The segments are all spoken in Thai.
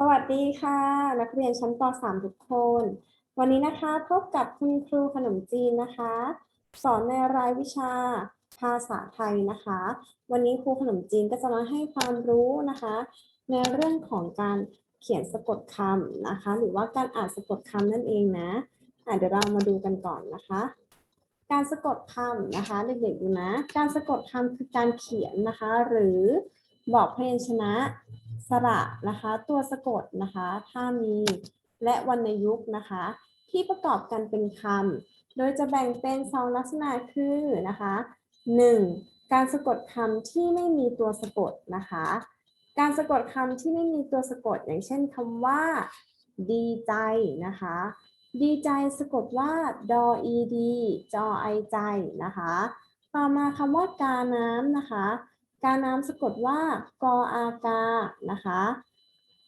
สวัสดีค่ะ นักเรียนชั้นป .3 ทุกคน วันนี้นะคะพบกับคุณครูขนมจีนนะคะ สอนในรายวิชาภาษาไทยนะคะ วันนี้ครูขนมจีนก็จะมาให้ความรู้นะคะ ในเรื่องของการเขียนสะกดคำนะคะ หรือว่าการอ่านสะกดคำนั่นเองนะอะเดี๋ยวเรามาดูกันก่อนนะคะ การสะกดคำนะคะเด็กๆดูนะ การสะกดคำคือการเขียนนะคะ หรือบอกพยัญชนะ สระนะคะ ตัวสะกดนะคะถ้ามีและวรรณยุกต์นะคะ ที่ประกอบกันเป็นคำโดยจะแบ่งเป็นสองลักษณะคือนะคะ 1. การสะกดคำที่ไม่มีตัวสะกดนะคะ การสะกดคำที่ไม่มีตัวสะกด อย่างเช่นคำว่า ดีใจนะคะ ดีใจสะกดว่าดออีดีจอไอใจนะคะ ต่อมาคำว่า กาน้ำนะคะ กาน้ำสะกดว่ากออากานะคะ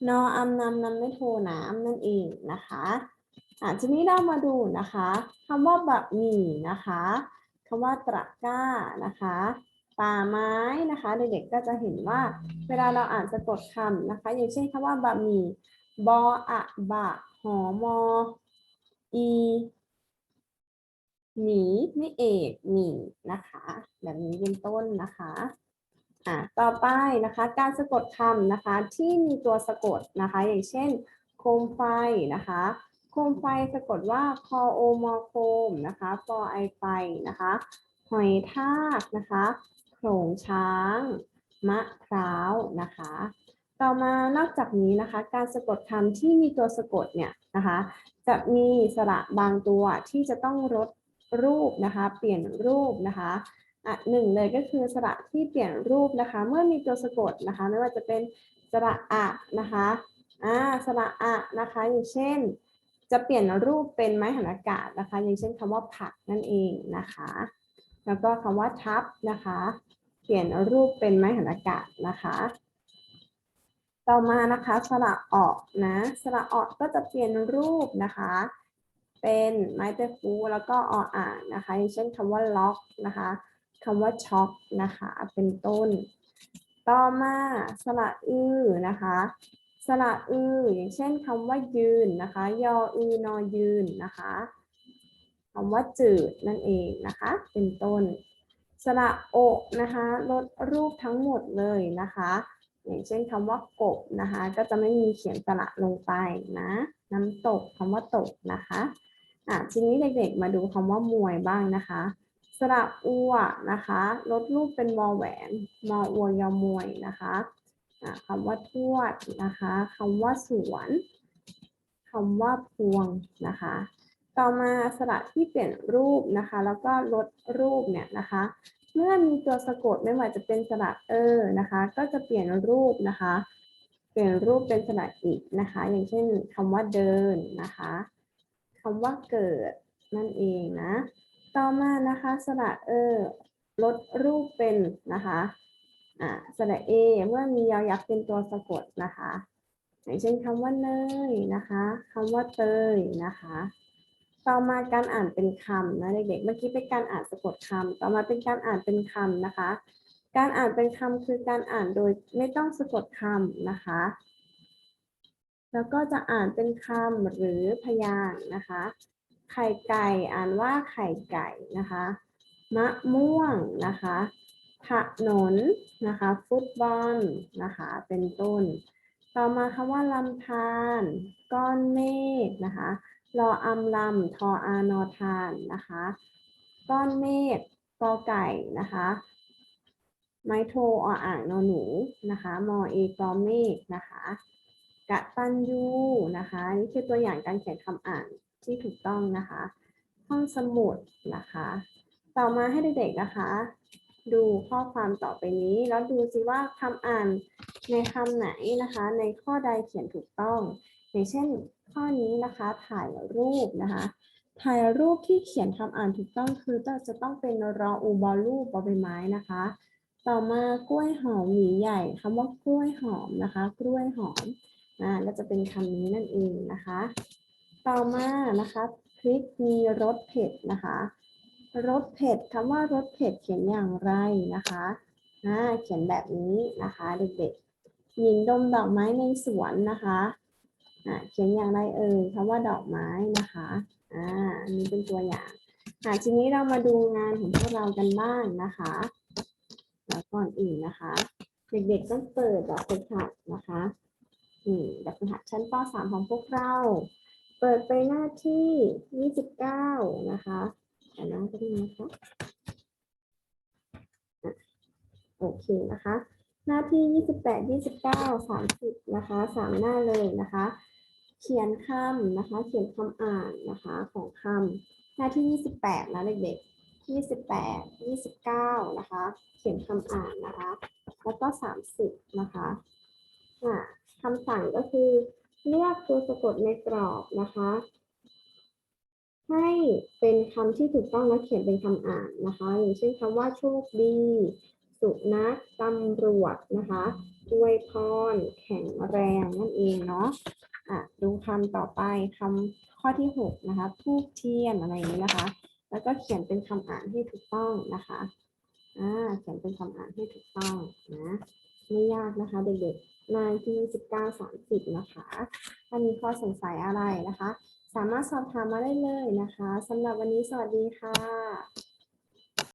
นออำนำนำไม่โทน้ำนั่นเองนะคะอะทีนี้เรามาดูนะคะคำว่าบะหมี่นะคะคำว่าตะกร้านะคะป่าไม้นะคะเด็กๆก็จะเห็นว่าเวลาเราอ่านสะกดคำนะคะ อย่างเช่นคำว่าบะหมี่บออะบะหอมออีหมีไม่เอกหมีนะคะ แบบนี้เป็นต้นนะคะ อะต่อไปนะคะการสะกดคำนะคะที่มีตัวสะกดนะคะ อย่างเช่น โคมไฟนะคะโคมไฟสะกดว่าคอโอมอโคมนะคะฟอไอไฟนะคะหอยทากนะคะโขลงช้าง มะพร้าวนะคะ ต่อมานอกจากนี้นะคะ การสะกดคำที่มีตัวสะกดเนี่ยนะคะ จะมีสระบางตัวที่จะต้องลดรูปนะคะ เปลี่ยนรูปนะคะ อะหนึ่งเลยก็คือสระที่เปลี่ยนรูปนะคะ เมื่อมีตัวสะกดนะคะ ไม่ว่าจะเป็นสระอะนะคะอ่าสระอะนะคะ อย่างเช่น จะเปลี่ยนรูปเป็นไม้หันอากาศนะคะ อย่างเช่นคำว่าผักนั่นเองนะคะ แล้วก็คำว่าทับนะคะ เปลี่ยนรูปเป็นไม้หันอากาศนะคะ ต่อมานะคะสระออกนะสระออกก็จะเปลี่ยนรูปนะคะเป็นไม้เตฟูแล้วก็ออ่านนะคะ อย่างเช่นคำว่าล็อกนะคะ คำว่าช็อกนะคะ เป็นต้น ต่อมาสระอือนะคะสระอืออย่างเช่นคำว่ายืนนะคะ ยออือนอยืนนะคะคำว่าจืดนั่นเองนะคะ เป็นต้น สระโอนะคะลดรูปทั้งหมดเลยนะคะ อย่างเช่นคำว่ากบนะคะ ก็จะไม่มีเขียนสระลงไปนะ น้ำตกคำว่าตกนะคะอะทีนี้เด็กๆมาดูคำว่ามวยบ้างนะคะ สระอัวนะคะลดรูปเป็นวอแหวนมออัวยอมวยนะคะคำว่าทวดนะคะคำว่าสวนคำว่าพวงนะคะ ต่อมาสระที่เปลี่ยนรูปนะคะ แล้วก็ลดรูปเนี่ยนะคะ เมื่อมีตัวสะกดไม่ว่าจะเป็นสระเออนะคะ ก็จะเปลี่ยนรูปนะคะ เปลี่ยนรูปเป็นสระอีกนะคะ อย่างเช่นคำว่าเดินนะคะคำว่าเกิดนั่นเองนะ ต่อมานะคะสระเออลดรูปเป็นนะคะอ่าสระเอเมื่อมียอยักษ์เป็นตัวสะกดนะคะอย่างเช่นคำว่าเนยนะคะคำว่าเตยนะคะ ต่อมาการอ่านเป็นคำนะเด็กๆเมื่อกี้เป็นการอ่านสะกดคำต่อมาเป็นการอ่านเป็นคำนะคะ การอ่านเป็นคำคือการอ่านโดยไม่ต้องสะกดคำนะคะ แล้วก็จะอ่านเป็นคำหรือพยางค์นะคะ ไข่ไก่อ่านว่าไข่ไก่นะคะ มะม่วงนะคะถนนนะคะ ฟุตบอลนะคะ เป็นต้น ต่อมาคำว่าลำธารก้อนเมฆนะคะรออำลำทออานอทานนะคะ ก้อนเมฆกอไก่นะคะ ไม้โทออ่างนอหนูนะคะมอเอกอเมฆนะคะกะตันยูนะคะนี่คือตัวอย่างการเขียนคำอ่าน ที่ถูกต้องนะคะ ห้องสมุดนะคะ ต่อมาให้เด็กๆนะคะ ดูข้อความต่อไปนี้ แล้วดูสิว่าคำอ่านในคำไหนนะคะ ในข้อใดเขียนถูกต้อง อย่างเช่น ข้อนี้นะคะ ถ่ายรูปนะคะ ถ่ายรูปที่เขียนคำอ่านถูกต้องคือจะต้องเป็นรออูบอลูปบอใบไม้นะคะ ต่อมากล้วยหอมหวีใหญ่คำว่ากล้วยหอมนะคะ กล้วยหอมนะก็จะเป็นคำนี้นั่นเองนะคะ ต่อมานะคะพริกมีรสเผ็ดนะคะรสเผ็ดคำว่ารสเผ็ดเขียนอย่างไรนะคะอ่าเขียนแบบนี้นะคะ เด็กๆหญิงดมดอกไม้ในสวนนะคะอ่าเขียนอย่างไรเอ่ยคำว่าดอกไม้นะคะอ่าอันนี้เป็นตัวอย่างอ่าทีนี้เรามาดูงานของพวกเรากันบ้างนะคะแล้วก่อนอื่นนะคะ เด็กๆต้องเปิดแบบฝึกหัดนะคะอืมแบบฝึกหัดชั้นป .3 ของพวกเรา เปิดไปหน้าที่ 29 นะคะแต่หน้าก็ดีนะคะอะโอเคนะคะ หน้าที่ 28 29 30 นะคะสามหน้าเลยนะคะ เขียนคำนะคะ เขียนคำอ่านนะคะของคำหน้าที่ 28 นะเด็กๆ 28 29 นะคะ เขียนคำอ่านนะคะ แล้วก็ 30 นะคะอ่าคำสั่งก็คือ เลือกตัวสะกดในกรอบนะคะ ให้เป็นคำที่ถูกต้องและเขียนเป็นคำอ่านนะคะ อย่างเช่นคำว่าโชคดี สุนัขตำรวจนะคะอวยพรแข็งแรงนั่นเองเนาะอะดูคำต่อไปคำข้อที่หกนะคะทูบเทียนอะไรนี้นะคะ แล้วก็เขียนเป็นคำอ่านให้ถูกต้องนะคะอ่าเขียนเป็นคำอ่านให้ถูกต้องนะไม่ยากนะคะเด็กๆ หน้าที่สิบเก้าสามสิบนะคะถ้ามีข้อสงสัยอะไรนะคะ สามารถสอบถามมาได้เลยนะคะสำหรับวันนี้สวัสดีค่ะ